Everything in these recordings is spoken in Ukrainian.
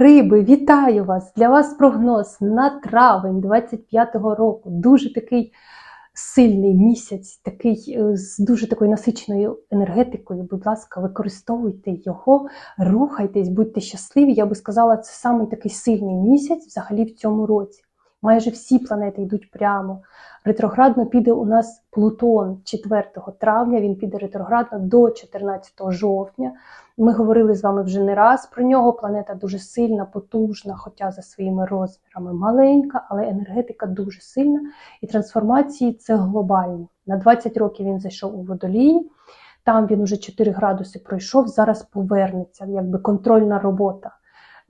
Риби, вітаю вас! Для вас прогноз на травень 25-го року. Дуже такий сильний місяць, такий е, з дуже такою насиченою енергетикою. Будь ласка, використовуйте його, рухайтесь, будьте щасливі. Я би сказала, це самий такий сильний місяць взагалі в цьому році. Майже всі планети йдуть прямо. Ретроградно піде у нас Плутон 4 травня, він піде ретроградно до 14 жовтня. Ми говорили з вами вже не раз про нього. Планета дуже сильна, потужна, хоча за своїми розмірами маленька, але енергетика дуже сильна. І трансформації це глобальні. На 20 років він зайшов у водолій, там він уже 4 градуси пройшов, зараз повернеться, якби контрольна робота,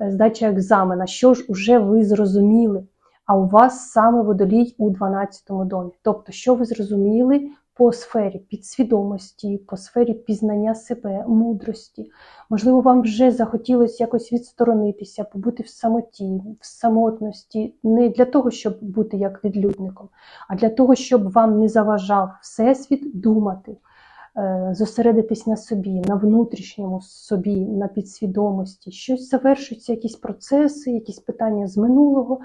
е, здача екзамена. Що ж уже ви зрозуміли? А у вас саме водолій у 12 домі. Тобто, що ви зрозуміли по сфері підсвідомості, по сфері пізнання себе, мудрості. Можливо, вам вже захотілося якось відсторонитися, побути в самоті, в самотності, не для того, щоб бути як відлюдником, а для того, щоб вам не заважав Всесвіт думати, е, зосередитись на собі, на внутрішньому собі, на підсвідомості. Щось завершуються, якісь процеси, якісь питання з минулого.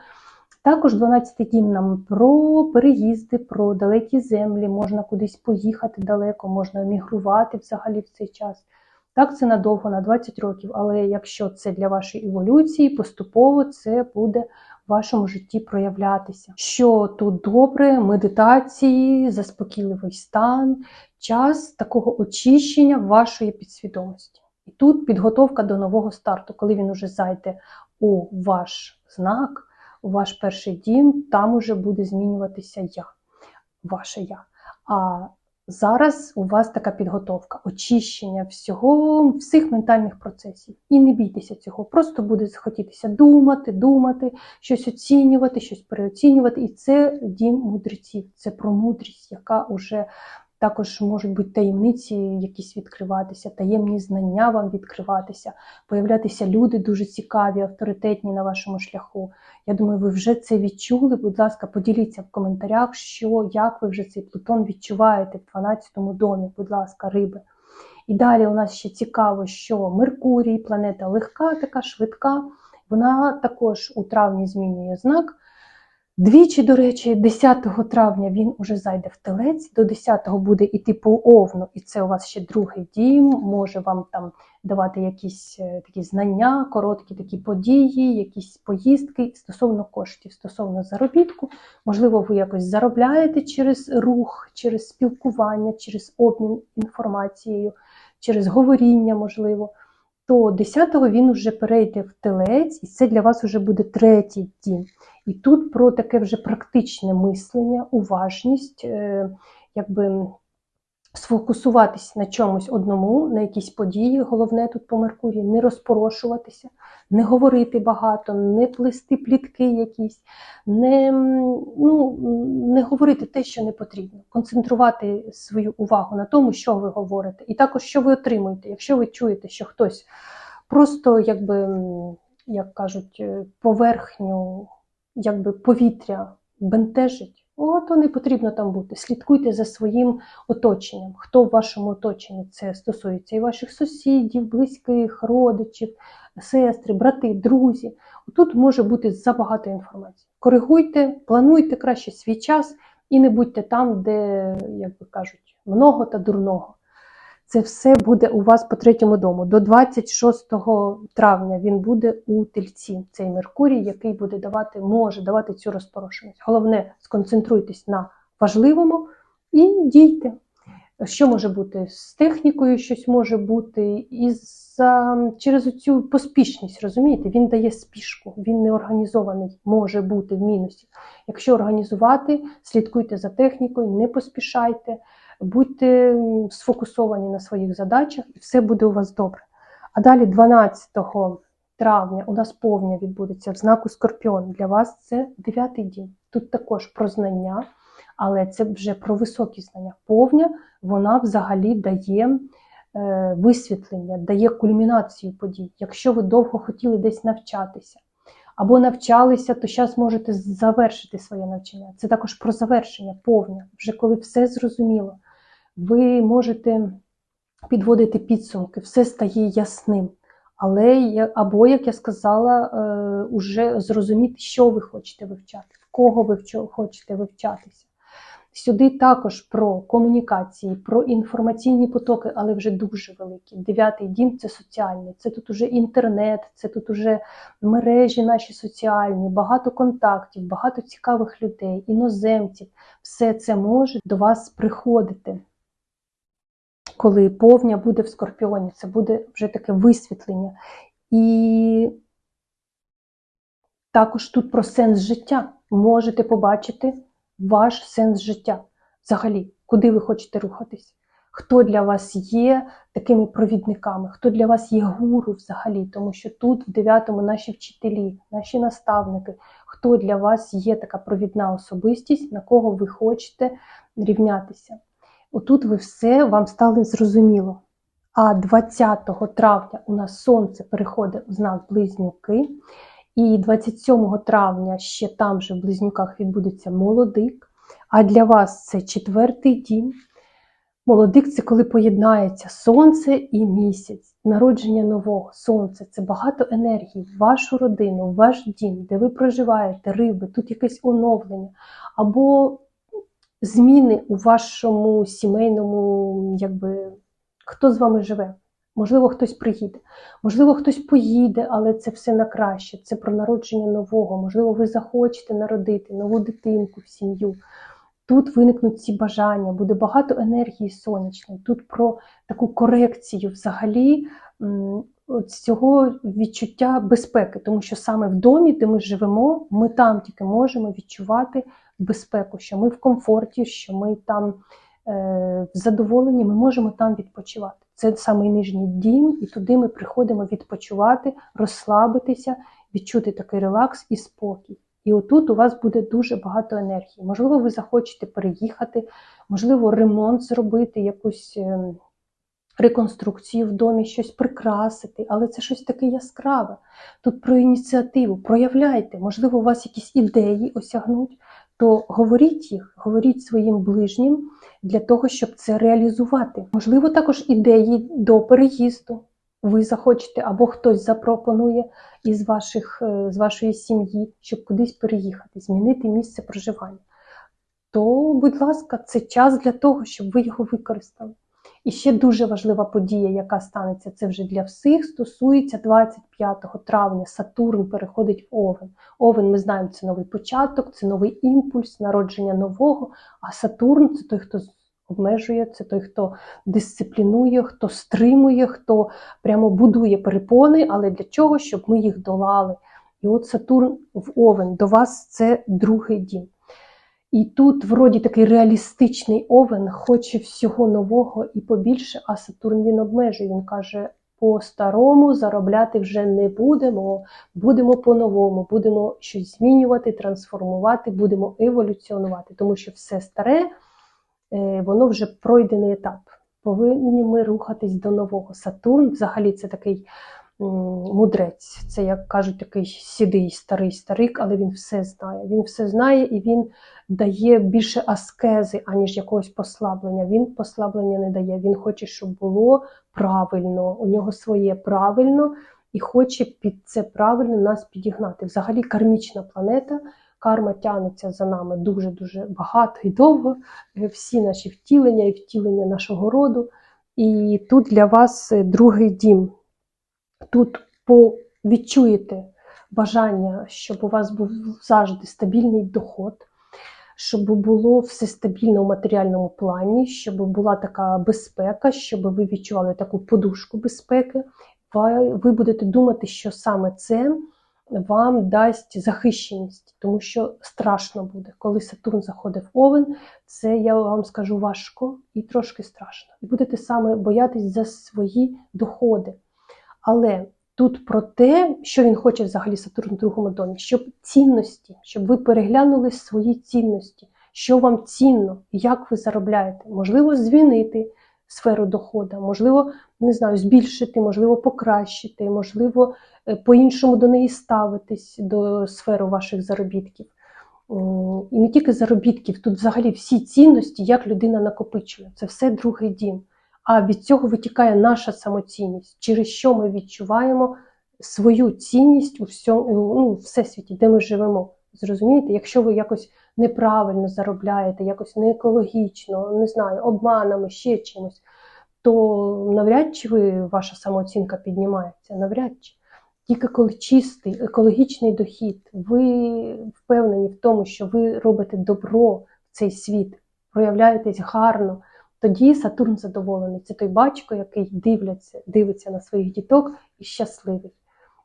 Також 12 дім нам про переїзди, про далекі землі, можна кудись поїхати далеко, можна емігрувати взагалі в цей час. Так, це надовго, на 20 років, але якщо це для вашої еволюції, поступово це буде в вашому житті проявлятися. Що тут добре, медитації, заспокійливий стан, час такого очищення вашої підсвідомості. І тут підготовка до нового старту, коли він уже зайде у ваш знак у ваш перший дім, там уже буде змінюватися я, ваше я. А зараз у вас така підготовка, очищення всього, всіх ментальних процесів. І не бійтеся цього. Просто буде захотітися думати, думати, щось оцінювати, щось переоцінювати. І це дім мудреців, це про мудрість, яка вже також можуть бути таємниці, якісь відкриватися, таємні знання вам відкриватися, появлятися люди дуже цікаві, авторитетні на вашому шляху. Я думаю, ви вже це відчули. Будь ласка, поділіться в коментарях, що як ви вже цей Плутон відчуваєте в 12-му домі, будь ласка, риби. І далі у нас ще цікаво, що Меркурій, планета легка, така швидка, вона також у травні змінює знак. Двічі, до речі, 10 травня він уже зайде в телець, до 10-го буде іти по овну, і це у вас ще другий дім, може вам там давати якісь е, такі знання, короткі такі події, якісь поїздки стосовно коштів, стосовно заробітку. Можливо, ви якось заробляєте через рух, через спілкування, через обмін інформацією, через говоріння, можливо. То 10-го він вже перейде в телець, і це для вас вже буде третій дім. І тут про таке вже практичне мислення, уважність, е, якби сфокусуватись на чомусь одному, на якійсь події. Головне тут по Меркурії, не розпорошуватися, не говорити багато, не плести плітки якісь, не ну, не говорити те, що не потрібно, концентрувати свою увагу на тому, що ви говорите, і також що ви отримуєте. Якщо ви чуєте, що хтось просто, якби, як кажуть, е, поверхню якби повітря бентежить, о, то не потрібно там бути. Слідкуйте за своїм оточенням. Хто в вашому оточенні це стосується і ваших сусідів, близьких, родичів, сестри, брати, друзі. Тут може бути забагато інформації. Коригуйте, плануйте краще свій час і не будьте там, де, як би кажуть, много та дурного. Це все буде у вас по третьому дому. До 26 травня він буде у тельці, цей Меркурій, який буде давати, може давати цю розпорошеність. Головне, сконцентруйтесь на важливому і дійте. Що може бути з технікою, щось може бути, і за, через цю поспішність, розумієте, він дає спішку, він не організований, може бути в мінусі. Якщо організувати, слідкуйте за технікою, не поспішайте будьте сфокусовані на своїх задачах, і все буде у вас добре. А далі, 12 травня, у нас повня відбудеться в знаку Скорпіон. Для вас це дев'ятий дім. Тут також про знання, але це вже про високі знання. Повня вона взагалі дає е, висвітлення, дає кульмінацію подій. Якщо ви довго хотіли десь навчатися, або навчалися, то зараз можете завершити своє навчання. Це також про завершення повня, вже коли все зрозуміло ви можете підводити підсумки, все стає ясним. Але або, як я сказала, е, уже зрозуміти, що ви хочете вивчати, в кого ви хочете вивчатися. Сюди також про комунікації, про інформаційні потоки, але вже дуже великі. Дев'ятий дім це соціальний. Це тут уже інтернет, це тут уже мережі наші соціальні, багато контактів, багато цікавих людей, іноземців. Все це може до вас приходити. Коли повня буде в скорпіоні, це буде вже таке висвітлення. І також тут про сенс життя. Можете побачити ваш сенс життя. Взагалі, куди ви хочете рухатись? Хто для вас є такими провідниками? Хто для вас є гуру взагалі? Тому що тут, в дев'ятому, наші вчителі, наші наставники, хто для вас є така провідна особистість, на кого ви хочете рівнятися. Отут ви все вам стало зрозуміло. А 20 травня у нас сонце переходить у знак близнюки. І 27 травня ще там же в близнюках відбудеться молодик. А для вас це четвертий дім. Молодик це коли поєднається сонце і місяць, народження нового сонце. Це багато енергії в вашу родину, в ваш дім, де ви проживаєте, риби, тут якесь оновлення. Або зміни у вашому сімейному, якби хто з вами живе. Можливо, хтось приїде, можливо, хтось поїде, але це все на краще. Це про народження нового. Можливо, ви захочете народити нову дитинку в сім'ю. Тут виникнуть ці бажання, буде багато енергії сонячної. Тут про таку корекцію взагалі от цього відчуття безпеки, тому що саме в домі, де ми живемо, ми там тільки можемо відчувати безпеку, що ми в комфорті, що ми там е, в задоволенні, ми можемо там відпочивати. Це самий нижній дім, і туди ми приходимо відпочивати, розслабитися, відчути такий релакс і спокій. І отут у вас буде дуже багато енергії. Можливо, ви захочете переїхати, можливо, ремонт зробити, якусь ем, реконструкцію в домі, щось прикрасити, але це щось таке яскраве. Тут про ініціативу. Проявляйте, можливо, у вас якісь ідеї осягнуть, то говоріть їх, говоріть своїм ближнім для того, щоб це реалізувати. Можливо, також ідеї до переїзду. Ви захочете, або хтось запропонує із ваших, е, з вашої сім'ї, щоб кудись переїхати, змінити місце проживання. То, будь ласка, це час для того, щоб ви його використали. І ще дуже важлива подія, яка станеться, це вже для всіх, стосується 25 травня. Сатурн переходить в Овен. Овен, ми знаємо, це новий початок, це новий імпульс, народження нового. А Сатурн це той, хто обмежує, це той, хто дисциплінує, хто стримує, хто прямо будує перепони, але для чого? Щоб ми їх долали. І от Сатурн в Овен до вас це другий дім. І тут, вроді, такий реалістичний овен, хоче всього нового і побільше, а Сатурн він обмежує. Він каже: по-старому заробляти вже не будемо, будемо по-новому, будемо щось змінювати, трансформувати, будемо еволюціонувати, тому що все старе, е, воно вже пройдений етап. Повинні ми рухатись до нового. Сатурн взагалі це такий мудрець, це, як кажуть, такий сідий старий старик, але він все знає. Він все знає і він дає більше аскези, аніж якогось послаблення. Він послаблення не дає. Він хоче, щоб було правильно, у нього своє правильно, і хоче під це правильно нас підігнати. Взагалі, кармічна планета. Карма тягнеться за нами дуже-дуже багато і довго. Е, Всі наші втілення і втілення нашого роду. І тут для вас е, другий дім. Тут по відчуєте бажання, щоб у вас був завжди стабільний доход, щоб було все стабільно в матеріальному плані, щоб була така безпека, щоб ви відчували таку подушку безпеки. Ви будете думати, що саме це вам дасть захищеність, тому що страшно буде. Коли Сатурн заходить в Овен, це я вам скажу важко і трошки страшно. І будете саме боятись за свої доходи. Але тут про те, що він хоче взагалі Сатурн в другому домі, щоб цінності, щоб ви переглянули свої цінності, що вам цінно, як ви заробляєте. Можливо, змінити сферу доходу, можливо, не знаю, збільшити, можливо, покращити, можливо, е, по-іншому до неї ставитись до сфери ваших заробітків. І не тільки заробітків, тут взагалі всі цінності, як людина накопичує. Це все другий дім. А від цього витікає наша самоцінність, через що ми відчуваємо свою цінність у всьому ну, всесвіті, де ми живемо. Зрозумієте, якщо ви якось неправильно заробляєте, якось не екологічно, не знаю, обманами, ще чимось, то навряд чи ви, ваша самооцінка піднімається, навряд чи. Тільки коли чистий екологічний дохід, ви впевнені в тому, що ви робите добро в цей світ, проявляєтесь гарно, тоді Сатурн задоволений. Це той батько, який дивляться, дивиться на своїх діток і щасливий.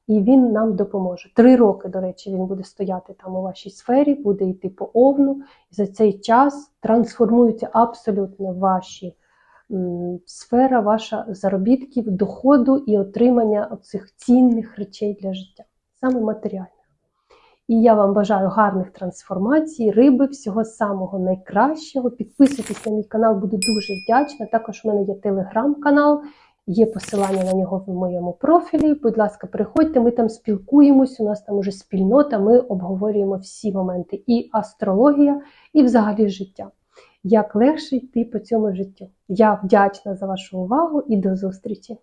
І він нам допоможе. Три роки, до речі, він буде стояти там у вашій сфері, буде йти по овну, і за цей час трансформуються абсолютно ваші сфера, ваша заробітків, доходу і отримання цих цінних речей для життя, саме матеріальних. І я вам бажаю гарних трансформацій, риби, всього самого найкращого. Підписуйтесь на мій канал, буду дуже вдячна. Також в мене є телеграм-канал, є посилання на нього в моєму профілі. Будь ласка, приходьте, ми там спілкуємось, у нас там уже спільнота, ми обговорюємо всі моменти і астрологія, і взагалі життя. Як легше йти по цьому життю. Я вдячна за вашу увагу і до зустрічі!